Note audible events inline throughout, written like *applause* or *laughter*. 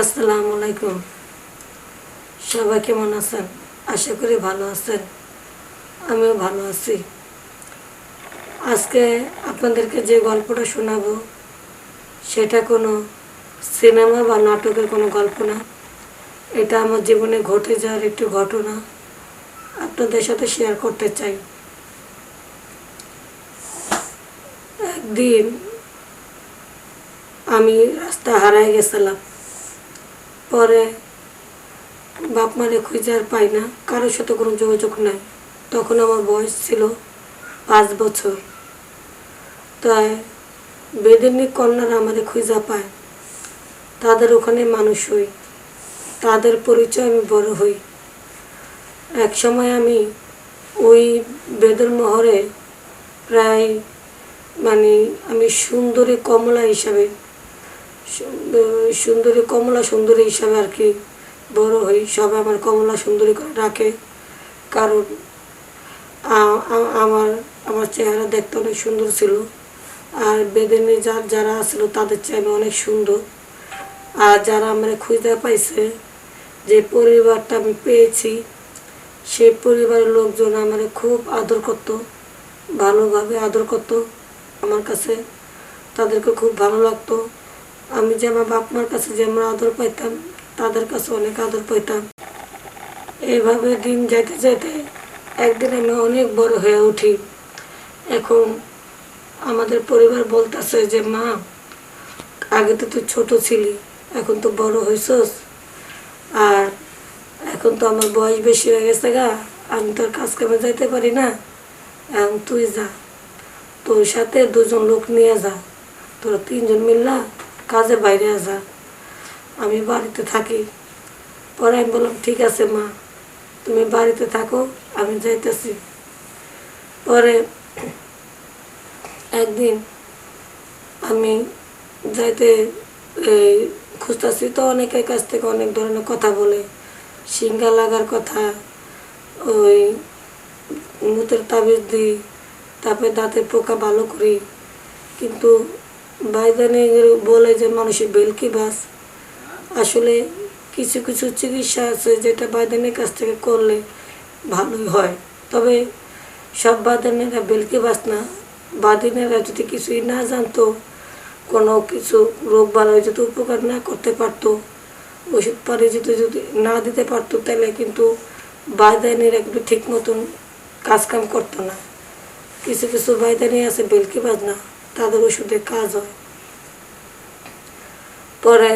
আসসালামু আলাইকুম। সবাই কেমন আছেন? আশা করি ভালো আছেন। আমিও ভালো আছি। আজকে আপনাদেরকে যে গল্পটা শোনাবো, সেটা কোনো সিনেমা বা নাটকের কোনো গল্প না। এটা আমার জীবনে ঘটে যাওয়ার একটি ঘটনা আপনাদের সাথে শেয়ার করতে চাই। একদিন আমি রাস্তা হারাই গেছিলাম। পরে বাপ মারে খুঁজে আর পাই না, কারোর সাথে কোনো যোগাযোগ নাই। তখন আমার বয়স ছিল পাঁচ বছর। তাই বেদিনী কন্যারা আমাদের খুঁজা পায়, তাদের ওখানে মানুষ হই, তাদের পরিচয় আমি বড় হই। এক সময় আমি ওই বেদের মহরে প্রায় মানে আমি সুন্দরী কমলা হিসাবে সুন্দরী কমলা সুন্দরী হিসাবে আর কি বড় হই। সবাই আমার কমলা সুন্দরী করে ডাকে কারণ আমার আমার চেহারা দেখতে অনেক সুন্দর ছিল। আর বেদেনে যার যারা আসলো তাদের আমি অনেক সুন্দর। আর যারা আমার খুঁজে পাইছে যে পরিবারটা আমি পেয়েছি, সেই পরিবারের লোকজন আমার খুব আদর করতো, ভালোভাবে আদর করতো। আমার কাছে তাদেরকে খুব ভালো লাগতো। আমি যে আমার বাপ মার কাছে যে যেমন আদর পাইতাম, তাদের কাছে অনেক আদর পাইতাম। এইভাবে দিন যেতে যেতে একদিন আমি অনেক বড় হয়ে উঠি। এখন আমাদের পরিবার বলতেছে যে, মা, আগে তো তুই ছোট ছিলি, এখন তো বড় হয়েছস আর এখন তো আমার বয়স বেশি হয়ে গেছে গা, আমি তোর কাজ কামে যাইতে পারি না। এখন তুই যা, তোর সাথে দুজন লোক নিয়ে যা, তোরা তিনজন মিললা কাজে বাইরে যা আমি বাড়িতে থাকি। পরে আমি বললাম, ঠিক আছে মা, তুমি বাড়িতে থাকো, আমি যাইতেছি। পরে একদিন আমি যাইতে খুঁজতেছি। তো অনেকের কাছ থেকে অনেক ধরনের কথা বলে। সিঙ্গা লাগার কথা, ওই মুতের তাবিজ দিই, তারপরে দাঁতের পোকা ভালো করি। কিন্তু বাইদানে বলে যে মানুষের বেলকি বাস? আসলে কিছু কিছু চিকিৎসা আছে যেটা বাইদানের কাছ থেকে করলে ভালোই হয়। তবে সব বাদানেরা বেলকি বাস না? বাদিনেরা যদি কিছুই না জানতো, কোনো কিছু রোগ বালাই যদি উপকার না করতে পারতো, ওষুধ পানি যদি যদি না দিতে পারতো, তাহলে কিন্তু বাদানেরা কিন্তু ঠিক মতন কাজকাম করতো না। কিছু কিছু বাইদানি আছে বেলকি বাজ না? তাদের ওষুধে কাজ হয়। পরে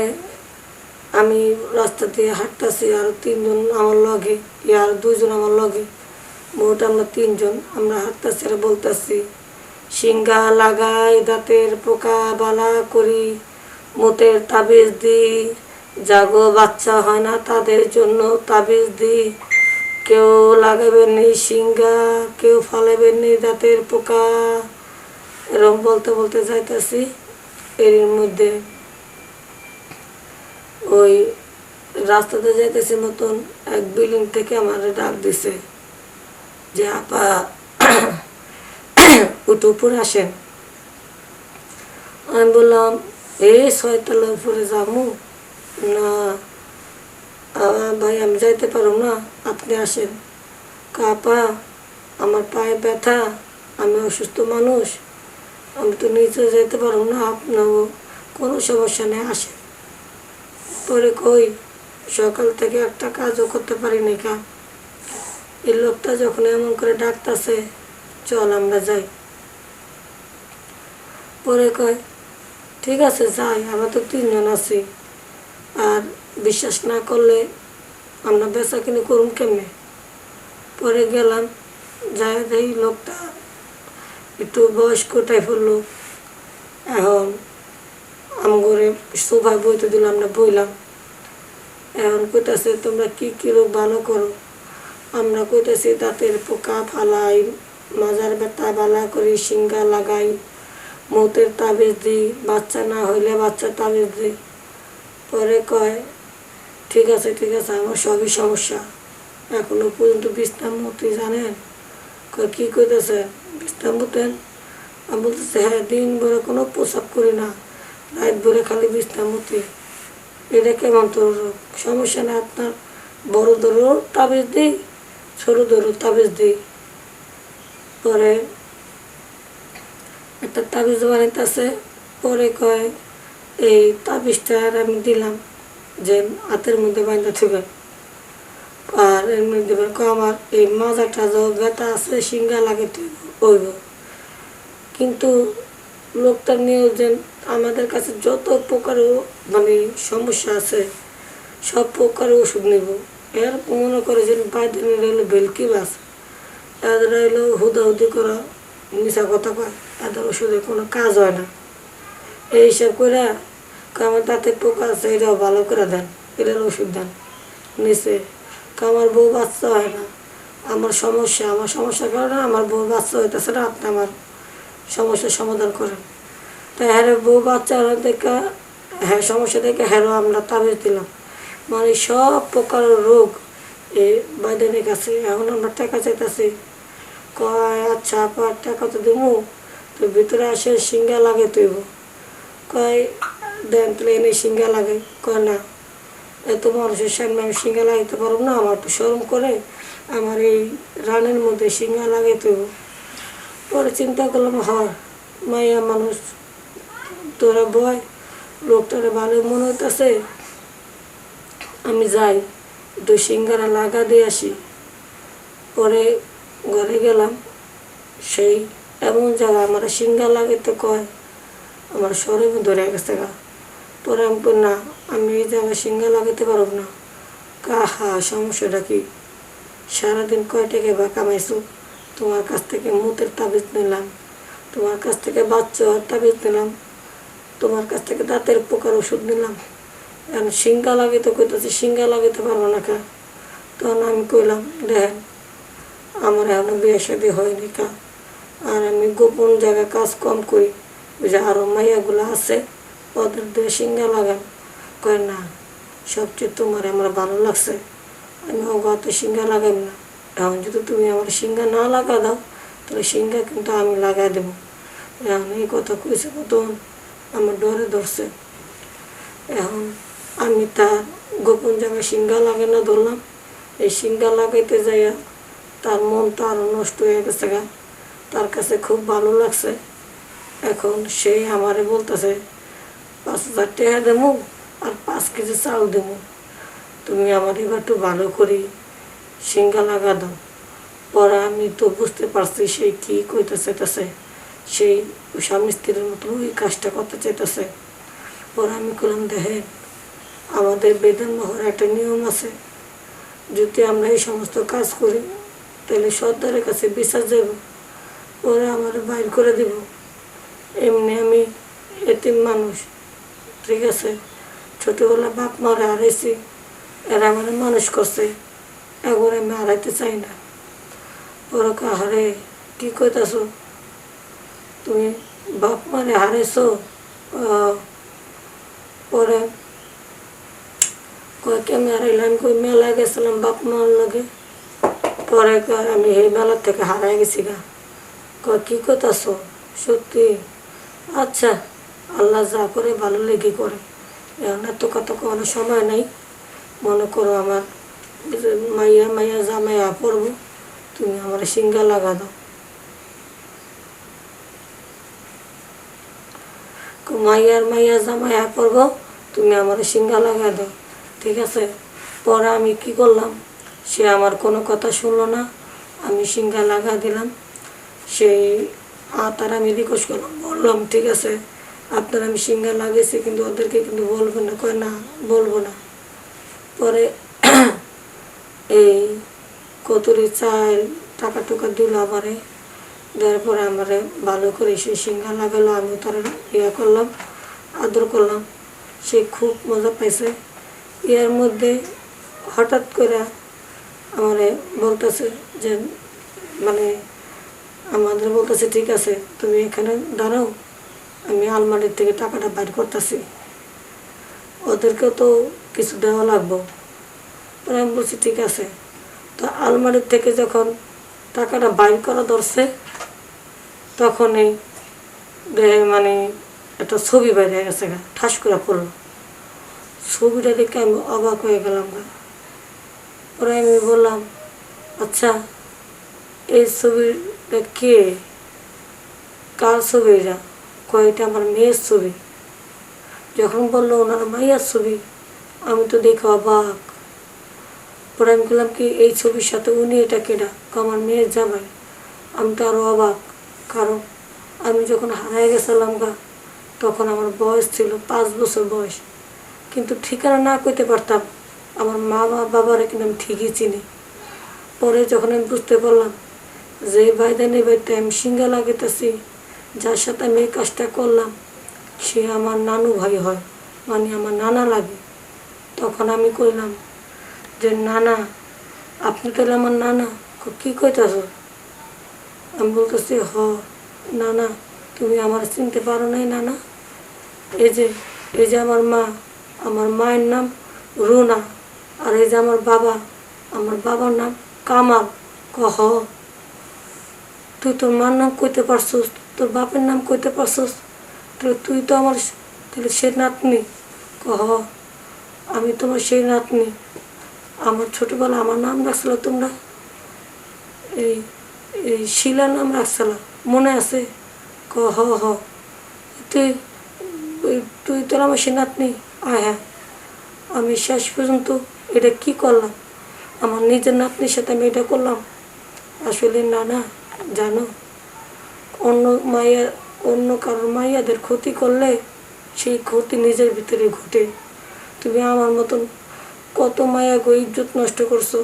আমি রাস্তা দিয়ে হাঁটতেছি আর তিনজন আমার লগে আর দুইজন আমার লগে। মোট আমরা তিনজন, আমরা হাঁটতেছি আর বলতেছি সিঙ্গা লাগাই দাঁতের পোকা বালা করি, মুতের তাবিজ দিই। জাগো বাচ্চা হয় না তাদের জন্য তাবিজ দিই। কেউ লাগাবেন নি সিঙ্গা কেউ ফালাবেন নি দাঁতের পোকা। এরকম বলতে বলতে যাইতেছি, এর মধ্যে ওই রাস্তাতে যাইতেছি মতন এক বিল্ডিং থেকে আমার ডাক দিছে যে, আপা, উঠে, উপরে আসেন। আমি বললাম এই ছয়তলা উপরে যাব? না ভাই, আমি যাইতে পারব না, আপনি আসেন। কাপা আমার পায়ে ব্যথা, আমি অসুস্থ মানুষ। আমি তো নিচে যেতে পারব না, আপনারও কোনো সমস্যা নেই, আসেন। পরে কই, সকাল থেকে একটা কাজও করতে পারি না কা। এই লোকটা যখন এমন করে ডাকতেছে, চল আমরা যাই। পরে কয়, ঠিক আছে, যাই, আমরা তো তিনজন আছি। আর বিশ্বাস না করলে আমরা বেচা কিনে করুন কেমনে? পরে গেলাম, যাই দেখি লোকটা একটু বয়স্ক টাইপের লোক। এখন আমগরে সোফায় বইতে দিলাম আমরা বইলাম। এখন কইতাছে, তোমরা কি কি রোগ ভালো করো? আমরা কইতাছি, দাঁতের পোকা ফালাই, মাজার ব্যথা বালা করি সিঙ্গা লাগাই, মতের তাবিজ দিই, বাচ্চা না হইলে বাচ্চা তাবিজ দিই। পরে কয়, ঠিক আছে ঠিক আছে, আমার সবই সমস্যা। এখনও পর্যন্ত বিশ্রাম মতি জানেন? কী কইতেছে? বিশ্রাম মতেন আমি বলতেছে হ্যাঁ দিন ভরে কোনো প্রসাব করি না। রাত ভরে খালি বিশ্রাম মতি এটা কেমন তোর রোগ সমস্যা নেই আপনার বড় দরও তাবিজ দিই, ছোটো দরও তাবিজ দিই। পরে একটা তাবিজ বানাইতেছে পরে কয়, এই তাবিজটা আর আমি দিলাম যে হাতের মধ্যে বাঁধা থাকবে আর এর মধ্যে আমার এই মাজাটা যে ব্যথা আছে সিঙ্গা লাগে হইব কিন্তু লোকটা নিয়েও যে আমাদের কাছে যত প্রকার মানে সমস্যা আছে, সব প্রকার ওষুধ নেব। এর মনে করে যে বাইদিন হলো ভেলকি বাস। এদের হলো হুদাহুদি করা মিশা কথা কয়। এদের ওষুধে কোনো কাজ হয় না। এই হিসাব করে আমার দাঁতে পোকা আছে এটাও ভালো করে দেন এটার ওষুধ দেন। নিচে আমার বউ বাচ্চা হয় না। আমার সমস্যা, আমার সমস্যার কারণে আমার বউ বাচ্চা হইতেছে না, আপনি আমার সমস্যার সমাধান করেন। তাই হ্যাঁ বউ বাচ্চা দেখে হ্যাঁ সমস্যা দেখে হ্যাঁ আমরা তাবিজ দিলাম। মানে সব প্রকার রোগ এই বাইদানের কাছে, এখন আমরা টাকা চাইতেছি। কয় আচ্ছা আপা টাকা তো দেবো তো ভিতরে আসে সিঙ্গা লাগে তুইব কয়, দেন তাহলে এনে সিঙ্গা লাগে। কয়, না, এত মানুষের সামনে আমি সিঙ্গা লাগাইতে পারব না, আমার তো শরম করে আমার এই রানের মধ্যে সিঙ্গা লাগে তুইব পরে চিন্তা করলাম হয় মাইয়া মানুষ তোরা বয় লোকটারে ভালো মনে হইতেছে, আমি যাই, একটু সিঙ্গারা লাগা দিয়ে আসি। পরে ঘরে গেলাম, সেই এমন জায়গা, আমার সিঙ্গা লাগাইতে কয়, আমার শরীর ধরে গেছে গা। পরে আমি না, আমি এই জায়গায় সিঙ্গা লাগাইতে পারব না। কাহা, সমস্যাটা কি? সারাদিন কয় টাকা বা কামাইছো? তোমার কাছ থেকে মুতের তাবিজ নিলাম। তোমার কাছ থেকে বাচ্চা তাবিজ নিলাম। তোমার কাছ থেকে দাঁতের পোকার ওষুধ নিলাম। এখন সিঙ্গা লাগাইতে কইতেছে সিঙ্গা লাগাইতে পারব না কা। তখন আমি কইলাম, দেখেন, আমার এখনও বিয়ে শাদি হয়নি কা। আর আমি গোপন জায়গায় কাজ কম করি। ওই যে আরও মাইয়াগুলো আছে, ওদের দিয়ে সিঙ্গা লাগান। কয়, না, সবচেয়ে তোমার আমার ভালো লাগছে। আমি অগাত সিঙ্গা লাগাই না। এখন যদি তুমি আমার সিঙ্গা না লাগা দাও, তাহলে সিঙ্গা কিন্তু আমি লাগাই দেবো। এখন এই কথা কইছে তখন আমার ডরে ধরছে। এখন আমি তার গোপন জায়গায় সিঙ্গা না ধরলাম। এই সিঙ্গা লাগাইতে যাইয়া তার মন তো আরও নষ্ট হয়ে গেছে গা। তার কাছে খুব ভালো লাগছে। এখন সে আমারে বলতেছে, পাঁচ হাজার টাকা দেবো আর পাঁচ কেজি চাল দেবো। তুমি আমার এবার একটু ভালো করে সিঙ্গা লাগা দাও। পরে আমি তো বুঝতে পারছি সে কি কইতে চাইতেছে সেই স্বামী স্ত্রীর মতো ওই কাজটা করতে চাইতেছে পরে আমি করলাম দেখেন, আমাদের বেদন মহর একটা নিয়ম আছে। যদি আমরা এই সমস্ত কাজ করি, তাহলে সর্দারের কাছে বিশ্বাস যাব ওরা আমার বাইর করে দিব। এমনি আমি এতিম মানুষ, ঠিক আছে? ছোটোবেলা বাপ মারা হারাইছি। এরা আমার মানুষ করছে। একবার আমি হারাইতে চাই না। ওরা হারে কি কইতাছো? তুমি বাপ মারে হারাইছো আহ, পরে কয় কেমন হারাইলাম? কই মেলা গেছিলাম বাপ মার লগে। পরে আমি এই মেলার থেকে হারাই গেছি গা। কয় কি কইতাছো? সত্যি? আচ্ছা আল্লাহ যা করে ভালো লেগে করে। এখন এত কথা কোনো সময় নাই। মনে করো আমার মাইয়া মাইয়া জামাইয়া পড়ব তুমি আমার সিঙ্গা লাগা দাও। মাইয়ার মাইয়া জামাইয়া পড়ব তুমি আমার সিঙ্গা লাগা দাও। ঠিক আছে? পরে আমি কি করলাম? সে আমার কোনো কথা শুনলো না, আমি সিঙ্গা লাগা দিলাম। সেই তার আমি রিকোয়েস্ট করলাম, বললাম, ঠিক আছে, আপনার আমি সিঙ্গা লাগিয়েছি কিন্তু ওদেরকে কিন্তু বলব না। কয়, না, বলব না। পরে *clears throat* এই কতুরি চাল টাকা টুকা দিল আমারে। দেওয়ার পরে আমারে ভালো করে সে সিঙ্গা লাগালো আমি তার ইয়া করলাম, আদর করলাম। সে খুব মজা পাইছে। ইয়ার মধ্যে হঠাৎ করে আমারে বলতেছে যে মানে আমাদের বলতেছে, ঠিক আছে, তুমি এখানে দাঁড়াও, আমি আলমারির থেকে টাকাটা বাইর করতেছি। ওদেরকেও তো কিছু দেওয়া লাগবো? পরে আমি বলছি, ঠিক আছে। তো আলমারির থেকে যখন টাকাটা বাইর করা ধরছে, তখনই মানে একটা ছবি বাইরে গেছে গা, ঠাস করে পড়ল। ছবিটা দেখে আমি অবাক হয়ে গেলাম গা। পরে আমি বললাম আচ্ছা এই ছবিটা কে? কার ছবি এটা? কয়টা আমার মেয়ের ছবি? যখন বলল, ওনার মাইয়ার ছবি। আমি তো দেখে অবাক। পরে আমি বললাম কি, এই ছবির সাথে উনি এটা কেডা? আমার মেয়ের জামাই। আমি তো আরও অবাক, কারণ আমি যখন হারাই গেছিলাম গা, তখন আমার বয়স ছিল পাঁচ বছর বয়স। কিন্তু ঠিকানা না করতে পারতাম, আমার মা বাবারা কিন্তু আমি ঠিকই চিনি। পরে যখন আমি বুঝতে পারলাম যে বাইদানি বাড়িতে আমি সিঙ্গা লাগাইতেছি, যার সাথে আমি এই কাজটা করলাম, সে আমার নানু ভাই হয় মানে আমার নানা লাগে। তখন আমি কইলাম যে, নানা, আপনি তাহলে আমার নানা? কি কইতাছ? আমি বলতেছি, হ, নানা, তুমি আমার চিনতে পারো নাই, নানা। এই যে এই যে আমার মা, আমার মায়ের নাম রুনা, আর এই যে আমার বাবা, আমার বাবার নাম কামাল। কহ, তুই তোর মার নাম কইতে পারছস? তোর বাপের নাম কইতে পারছস? তাহলে তুই তো আমার তাহলে সে নাতনি। কহ আমি তোমার সেই নাতনি। আমার ছোটবেলা আমার নাম রাখছিল তোমরা? এই এই শিলা নাম রাখছিল। মনে আছে? ক, হ হ। তুই তুই তোর আমার সে নাতনি? আয় হ্যাঁ। আমি শেষ পর্যন্ত এটা কি করলাম? আমার নিজের নাতনির সাথে আমি এটা করলাম? আসলে না না, জানো? অন্য মাইয়া, অন্য কারোর মাইয়াদের ক্ষতি করলে সেই ক্ষতি নিজের ভিতরে ঘটে। তুমি আমার মতন কত মায়া গো ইজ্জত নষ্ট করছ।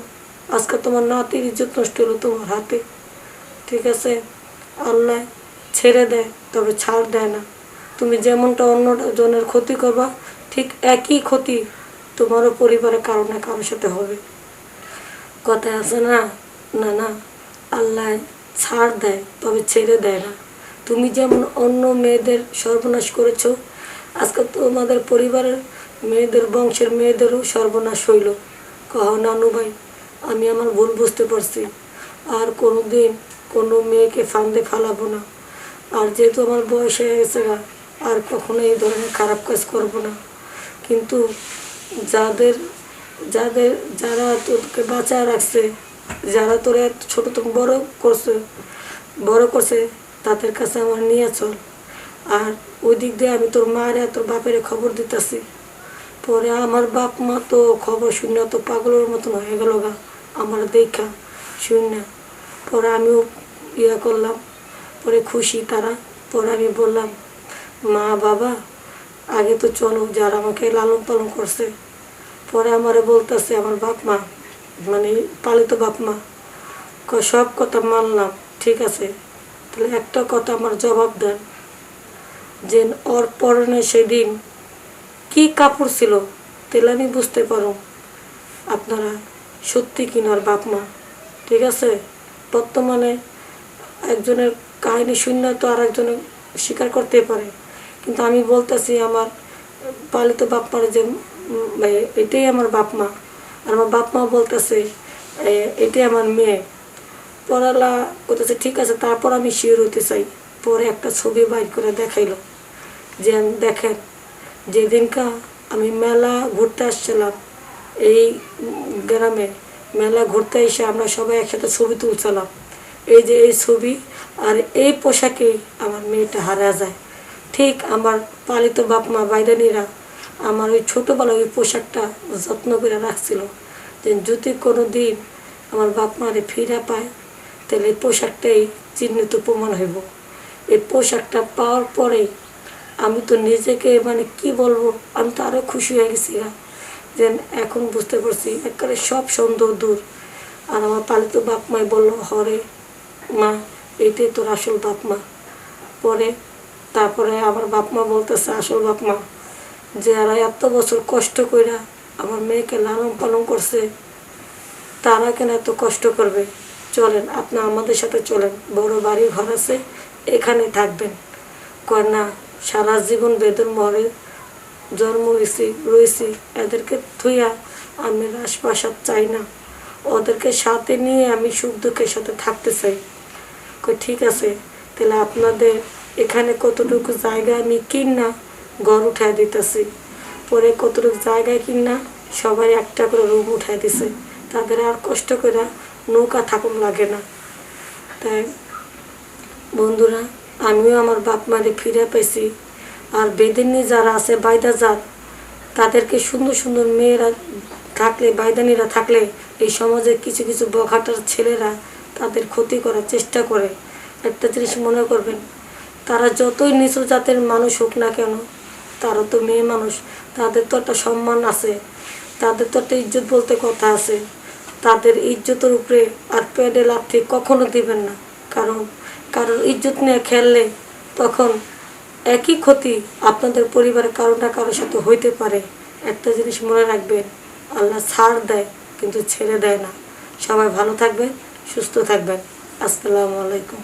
আজকে তোমার নাতির ইজ্জত নষ্ট হলো তোমার হাতে। ঠিক আছে? আল্লাহ ছেড়ে দেয়, তবে ছাড় দেয় না। তুমি যেমনটা অন্য জনের ক্ষতি করবা, ঠিক একই ক্ষতি তোমারও পরিবারের কারণে কারোর সাথে হবে। কথা আছে না? না না। আল্লাহ ছাড় দেয়, তবে ছেড়ে দেয় না। তুমি যেমন অন্য মেয়েদের সর্বনাশ করেছ, আজকে তোমাদের পরিবারের মেয়েদের বংশের মেয়েদেরও সর্বনাশ হইল। কহ নানু ভাই আমি আমার ভুল বুঝতে পারছি। আর কোনো দিন কোনো মেয়েকে ফান্দে ফালাবো না। আর যেহেতু আমার বয়স হয়ে গেছে আর কখনো এই ধরনের খারাপ কাজ করব না। কিন্তু যাদের যাদের, যারা তোকে বাঁচায় রাখছে, যারা তোরা এত ছোটো থেকে বড় করছে বড় করছে, তাদের কাছে আমার নিয়ে চল। আর ওই দিক দিয়ে আমি তোর মার তোর বাপের খবর দিতেছি। পরে আমার বাপ মা তো খবর শুনে তো পাগলের মতন হয়ে গেল গা, আমার দেখা শূন্য পরে আমিও ইয়া করলাম, পরে খুশি তারা। পরে আমি বললাম, মা, বাবা, আগে তো চলো, যারা আমাকে লালন পালন করছে। পরে আমারে বলতেছে, আমার বাপ মা মানে পালিত বাপ মা সব কথা মানলাম, ঠিক আছে? তাহলে একটা কথা আমার জবাব দেন, যে ওর পরনে সেদিন কি কাপড় ছিল তাহলে আমি বুঝতে পারো আপনারা সত্যি কিনার বাপ মা। ঠিক আছে? বর্তমানে একজনের কাহিনী শূন্য তো আর একজনের স্বীকার করতে পারে। কিন্তু আমি বলতেছি আমার পালিত বাপ মার যে এটাই আমার বাপ মা। আর আমার বাপ মা বলতেছে এটাই আমার মেয়ে। পড়ালা করতেছে, ঠিক আছে, তারপর আমি শিওর হতে চাই। পরে একটা ছবি বাইর করে দেখাইলো। যে, দেখেন যেদিনকা আমি মেলা ঘুরতে আসছিলাম, এই গ্রামে মেলা ঘুরতে এসে আমরা সবাই একসাথে ছবি তুলছিলাম। এই যে এই ছবি আর এই পোশাকেই আমার মেয়েটা হারা যায়। ঠিক আমার পালিত বাপ মা বাইরানিরা আমার ওই ছোটোবেলায় ওই পোশাকটা যত্ন করে রাখছিল যে যদি কোনো দিন আমার বাপ মারে ফিরা পায়, তাহলে এই পোশাকটাই চিহ্নিত প্রমাণ হইব। এই পোশাকটা পাওয়ার পরেই আমি তো নিজেকে মানে কি বলব? আমি তো আরও খুশি হয়ে গেছি। যে এখন বুঝতে পারছি, একবারে সব সন্দেহ দূর। আর আমার পালিত বাপ মাই বলল, হরে মা এইটাই তোর আসল বাপ মা। পরে তারপরে আমার বাপ মা বলতেছে, আসল বাপ মা যারা এত বছর কষ্ট কইরা আমার মেয়েকে লালন পালন করছে, তারা কেন এত কষ্ট করবে? চলেন, আপনি আমাদের সাথে চলেন। বড় বাড়ি ঘর আছে এখানে থাকবেন। কয়, না সারা জীবন বেদন মরে জন্ম হয়েছি রয়েছি। এদেরকে থুইয়া আমি রাজপ্রাসাদ চাই না। ওদেরকে সাথে নিয়ে আমি সুখ দুঃখের সাথে থাকতে চাই। কই, ঠিক আছে, তাহলে আপনাদের এখানে কতটুকু জায়গা আমি কিন ঘর উঠায় দিতেছি। পরে কতটুকু জায়গায় কিনা সবাই একটা করে রুম উঠাই দিছে। তাদের আর কষ্ট করে নৌকা থাকুন লাগে না। তাই বন্ধুরা আমিও আমার বাপ মারে ফিরে পেয়েছি আর বেদিনী যারা আছে, বাইদা জাত, তাদেরকে সুন্দর সুন্দর মেয়েরা থাকলে, বাইদানিরা থাকলে, এই সমাজে কিছু কিছু বখাটার ছেলেরা তাদের ক্ষতি করার চেষ্টা করে। একটা জিনিস মনে করবেন, তারা যতই নিচু জাতের মানুষ হোক না কেন, তারা তো মেয়ে মানুষ, তাদের তো একটা সম্মান আছে, তাদের তো একটা ইজ্জত বলতে কথা আছে। তাদের ইজ্জতের উপরে আর প্যাডে লাথি কখনো দিবেন না, কারণ কারোর ইজ্জত নিয়ে খেললে তখন একই ক্ষতি আপনাদের পরিবারের কারও না কারোর সাথে হইতে পারে। একটা জিনিস মনে রাখবেন, আল্লাহ ছাড় দেয় কিন্তু ছেড়ে দেয় না। সবাই ভালো থাকবেন, সুস্থ থাকবেন। আসসালামু আলাইকুম।